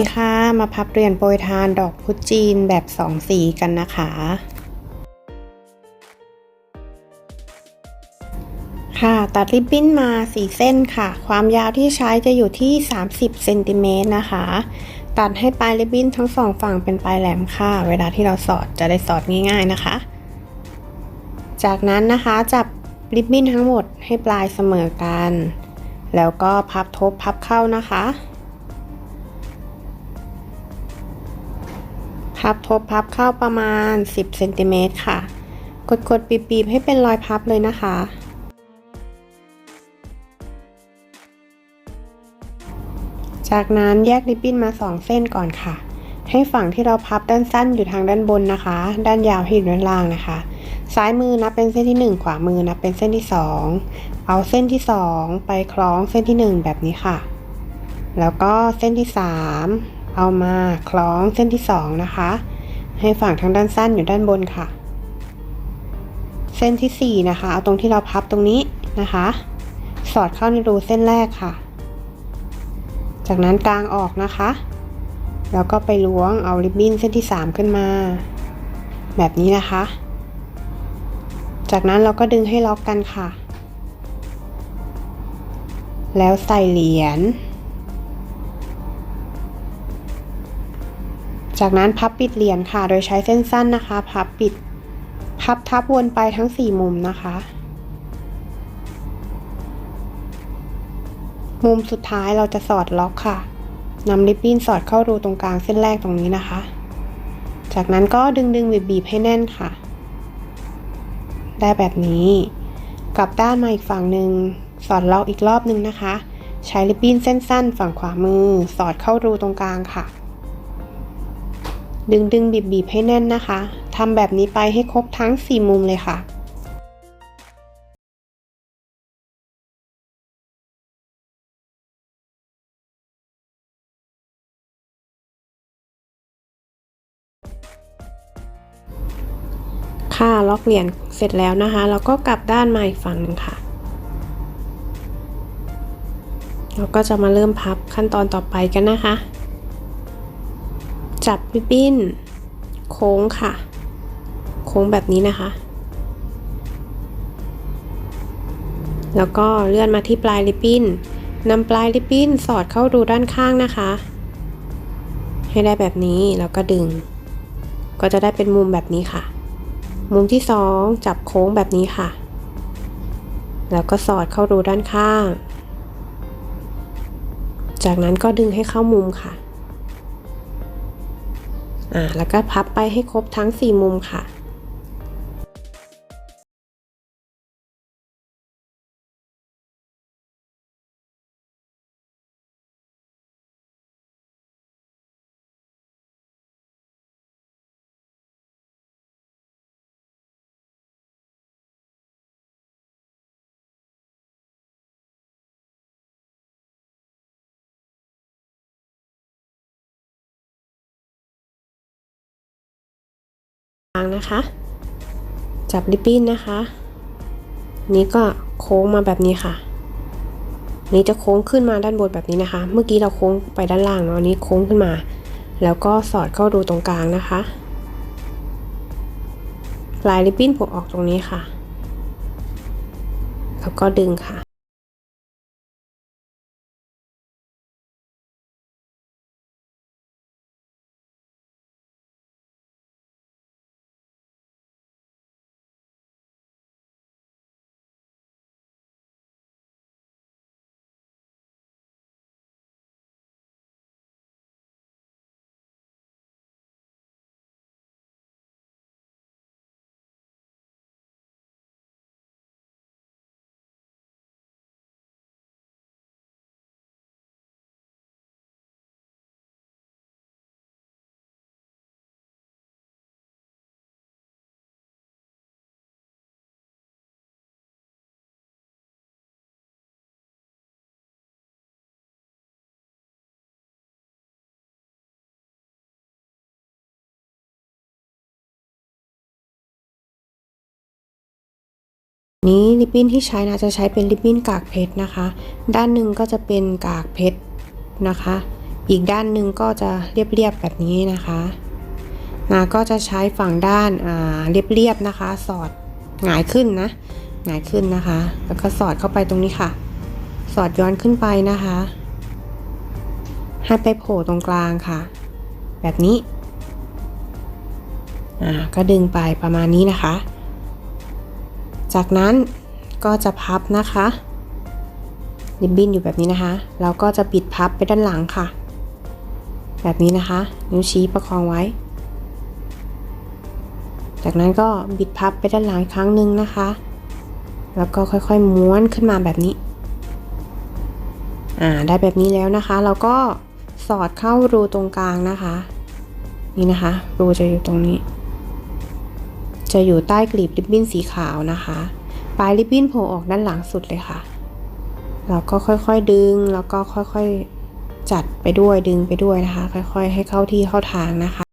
ดีค่ะ มาพับเรียนโปรยทานดอกพุจีนแบบสองสีกันนะคะ ค่ะตัดริบบิ้นมาสีเส้นค่ะ ความยาวที่ใช้จะอยู่ที่ 30เซนติเมตรนะคะ ตัดให้ปลายริบบิ้นทั้งสองฝั่งเป็นปลายแหลมค่ะ เวลาที่เราสอดจะได้สอดง่ายๆนะคะ จากนั้นนะคะจับริบบิ้นทั้งหมดให้ปลายเสมอกัน แล้วก็พับทบพับเข้านะคะ พับทบพับเข้าประมาณ 10เซนติเมตรค่ะ กดกดปีบปีบให้เป็นรอยพับเลยนะคะ จากนั้นแยกริบบิ้นมา 2 เส้นก่อนค่ะ ให้ฝั่งที่เราพับด้านสั้นอยู่ทางด้านบนนะคะ ด้านยาวให้อยู่ด้านล่างนะคะ ซ้ายมือนับเป็นเส้นที่ 1 ขวามือนับเป็นเส้นที่ 2 เอาเส้นที่ 2 ไปคล้องเส้นที่ 1 แบบนี้ค่ะ แล้วก็เส้นที่ 3 เอามาคล้องเส้นที่ 2 นะคะ ให้ฝั่งทางด้านสั้นอยู่ด้านบนค่ะ เส้นที่ 4 นะคะ เอาตรงที่เราพับตรงนี้นะคะ สอดเข้าในรูเส้นแรกค่ะ จากนั้นกลางออกนะคะ แล้วก็ไปล้วงเอาริบบิ้นเส้นที่ 3 ขึ้นมา แบบนี้นะคะ จากนั้นเราก็ดึงให้ล็อกกันค่ะ แล้วใส่เหรียญ จากนั้นพับปิดเหรียญค่ะ โดยใช้เส้นสั้นนะคะ พับปิด พับทับวนไปทั้ง 4 มุมนะคะ มุมสุดท้ายเราจะสอดล็อกค่ะนำริบบิ้นสอดเข้ารูตรงกลางเส้นแรกตรงนี้นะคะ จากนั้นก็ดึงดึงบีบบีบให้แน่นค่ะ ได้แบบนี้ กลับด้านมาอีกฝั่งหนึ่ง สอดล็อกอีกรอบหนึ่งนะคะ ใช้ริบบิ้นเส้นสั้นฝั่งขวามือ สอดเข้ารูตรงกลางค่ะ ดึงดึงบีบบีบให้แน่นนะคะทำแบบนี้ไปให้ครบทั้ง 4 มุมเลยค่ะ ค่ะล็อกเหรียญเสร็จแล้วนะคะ เราก็กลับด้านมาอีกฝั่งนึงค่ะเราก็จะมาเริ่มพับขั้นตอนต่อไปกันนะคะ จับริบบิ้น โค้งค่ะ โค้งแบบนี้นะคะ แล้วก็เลื่อนมาที่ปลายริบบิ้นนำปลายริบบิ้นสอดเข้ารูด้านข้างนะคะ ให้ได้แบบนี้แล้วก็ดึง ก็จะได้เป็นมุมแบบนี้ค่ะ มุมที่สองจับโค้งแบบนี้ค่ะ แล้วก็สอดเข้ารูด้านข้าง จากนั้นก็ดึงให้เข้ามุมค่ะ อ่าแล้วก็พับไปให้ครบทั้ง 4 มุมค่ะางนะคะ จับริบบิ้นนะคะ นี้ก็โค้งมาแบบนี้ค่ะ นี้จะโค้งขึ้นมาด้านบนแบบนี้นะคะ เมื่อกี้เราโค้งไปด้านล่างเนาะนนี้โค้งขึ้นมา แล้วก็สอดเข้าดูตรงกลางนะคะปลายริบบิ้นผมออกตรงนี้ค่ะ แล้วก็ดึงค่ะ นี้ริบบิ้นที่ใช้นะจะใช้เป็นริบบิ้นกากเพชรนะคะ ด้านหนึ่งก็จะเป็นกากเพชรนะคะ อีกด้านหนึ่งก็จะเรียบๆแบบนี้นะคะนาก็จะใช้ฝั่งด้านเรียบๆนะคะ สอดหงายขึ้นนะหงายขึ้นนะคะ แล้วก็สอดเข้าไปตรงนี้ค่ะ สอดย้อนขึ้นไปนะคะ ให้ไปโผล่ตรงกลางค่ะ แบบนี้อ่าก็ดึงไปประมาณนี้นะคะ จากนั้นก็จะพับนะคะริบบิ้นอยู่แบบนี้นะคะ เราก็จะปิดพับไปด้านหลังค่ะ แบบนี้นะคะ นิ้วชี้ประคองไว้ จากนั้นก็บิดพับไปด้านหลังอีกครั้งหนึ่งนะคะ แล้วก็ค่อยๆม้วนขึ้นมาแบบนี้ อ่า ได้แบบนี้แล้วนะคะ เราก็สอดเข้ารูตรงกลางนะคะ นี่นะคะ รูจะอยู่ตรงนี้ จะอยู่ใต้กลีบริบบิ้นสีขาวนะคะ ปลายริบบิ้นโผล่ออกด้านหลังสุดเลยค่ะ เราก็ค่อยๆดึงแล้วก็ค่อยๆจัดไปด้วยดึงไปด้วยนะคะ ค่อยๆ ให้เข้าที่เข้าทางนะคะ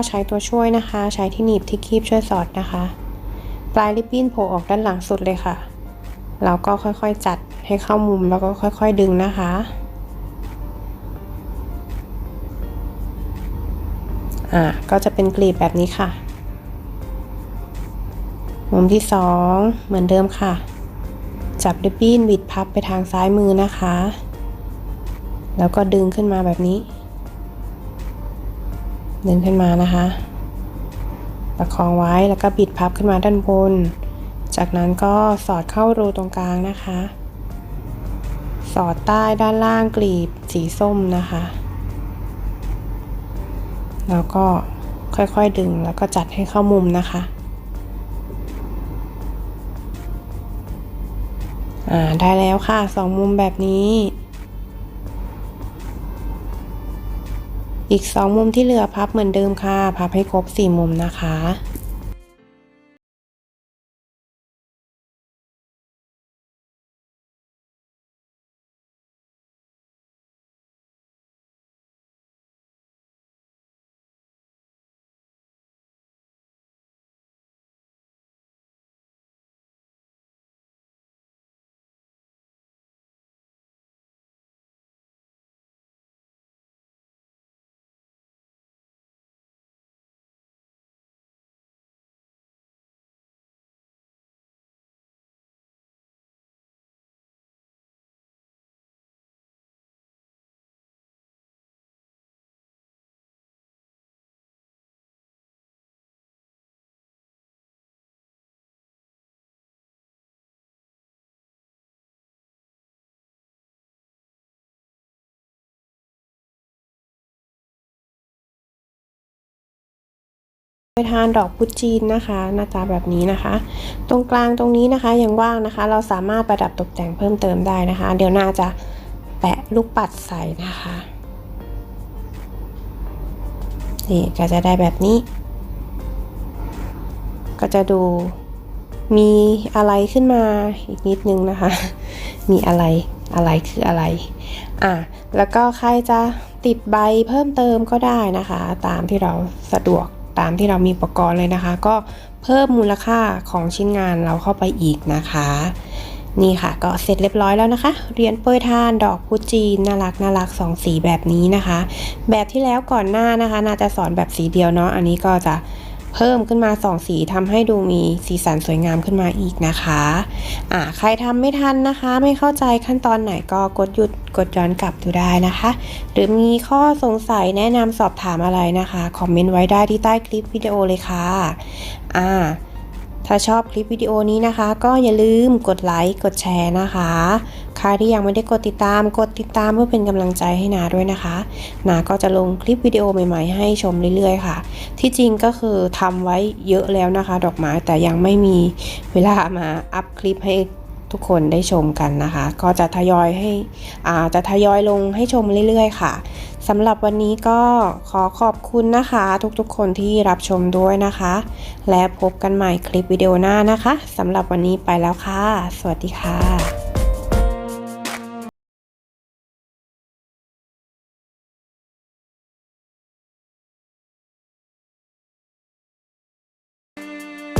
ก็ใช้ตัวช่วยนะคะ ใช้ที่หนีบที่คีบช่วยสอดนะคะ ปลายริบบิ้นโผล่ออกด้านหลังสุดเลยค่ะ เราก็ค่อยๆจัดให้เข้ามุมแล้วก็ค่อยๆดึงนะคะ อ่าก็จะเป็นกลีบแบบนี้ค่ะ มุมที่สองเหมือนเดิมค่ะ จับริบบิ้นบิดพับไปทางซ้ายมือนะคะ แล้วก็ดึงขึ้นมาแบบนี้ ดึงขึ้นมานะคะ ประคองไว้แล้วก็บิดพับขึ้นมาด้านบน จากนั้นก็สอดเข้ารูตรงกลางนะคะ สอดใต้ด้านล่างกลีบสีส้มนะคะ แล้วก็ค่อยๆดึงแล้วก็จัดให้เข้ามุมนะคะอ่าได้แล้วค่ะสองมุมแบบนี้ อีกสองมุมที่เหลือพับเหมือนเดิมค่ะ พับให้ครบสี่มุมนะคะ ไปทานดอกพุจีนนะคะ หน้าตาแบบนี้นะคะ ตรงกลางตรงนี้นะคะยังว่างนะคะ เราสามารถประดับตกแต่งเพิ่มเติมได้นะคะ เดี๋ยวน่าจะแปะลูกปัดใส่นะคะนี่ก็จะได้แบบนี้ ก็จะดูมีอะไรขึ้นมาอีกนิดนึงนะคะ มีอะไรอะไรคืออะไร อะ แล้วก็ใครจะติดใบเพิ่มเติมก็ได้นะคะ ตามที่เราสะดวก ตามที่เรามีอุปกรณ์เลยนะคะ ก็เพิ่มมูลค่าของชิ้นงานเราเข้าไปอีกนะคะ นี่ค่ะก็เสร็จเรียบร้อยแล้วนะคะเหรียญเปยทานดอกพุจีนน่ารักน่ารักสองสีแบบนี้นะคะ แบบที่แล้วก่อนหน้านะคะ น่าจะสอนแบบสีเดียวเนาะอันนี้ก็จะ เพิ่มขึ้นมาสองสีทำให้ดูมีสีสันสวยงามขึ้นมาอีกนะคะอ่าใครทำไม่ทันนะคะ ไม่เข้าใจขั้นตอนไหนก็กดหยุดกดย้อนกลับดูได้นะคะ หรือมีข้อสงสัยแนะนำสอบถามอะไรนะคะคอมเมนต์ไว้ได้ที่ใต้คลิปวิดีโอเลยค่ะอ่าถ้าชอบคลิปวิดีโอนี้นะคะ ก็อย่าลืมกดไลค์กดแชร์นะคะ ใครที่ยังไม่ได้กดติดตามกดติดตามเพื่อเป็นกำลังใจให้นาด้วยนะคะนาก็จะลงคลิปวิดีโอใหม่ๆ ให้ชมเรื่อยๆค่ะ ที่จริงก็คือทำไว้เยอะแล้วนะคะ ดอกไม้แต่ยังไม่มีเวลามาอัพคลิปให้ทุกคนได้ชมกันนะคะ ก็จะทยอยให้อ่าจะทยอยลงให้ชมเรื่อยๆ ค่ะสำหรับวันนี้ก็ขอขอบคุณนะคะ ทุกๆ คนที่รับชมด้วยนะคะ และพบกันใหม่คลิปวิดีโอหน้านะคะสำหรับวันนี้ไปแล้วค่ะ สวัสดีค่ะ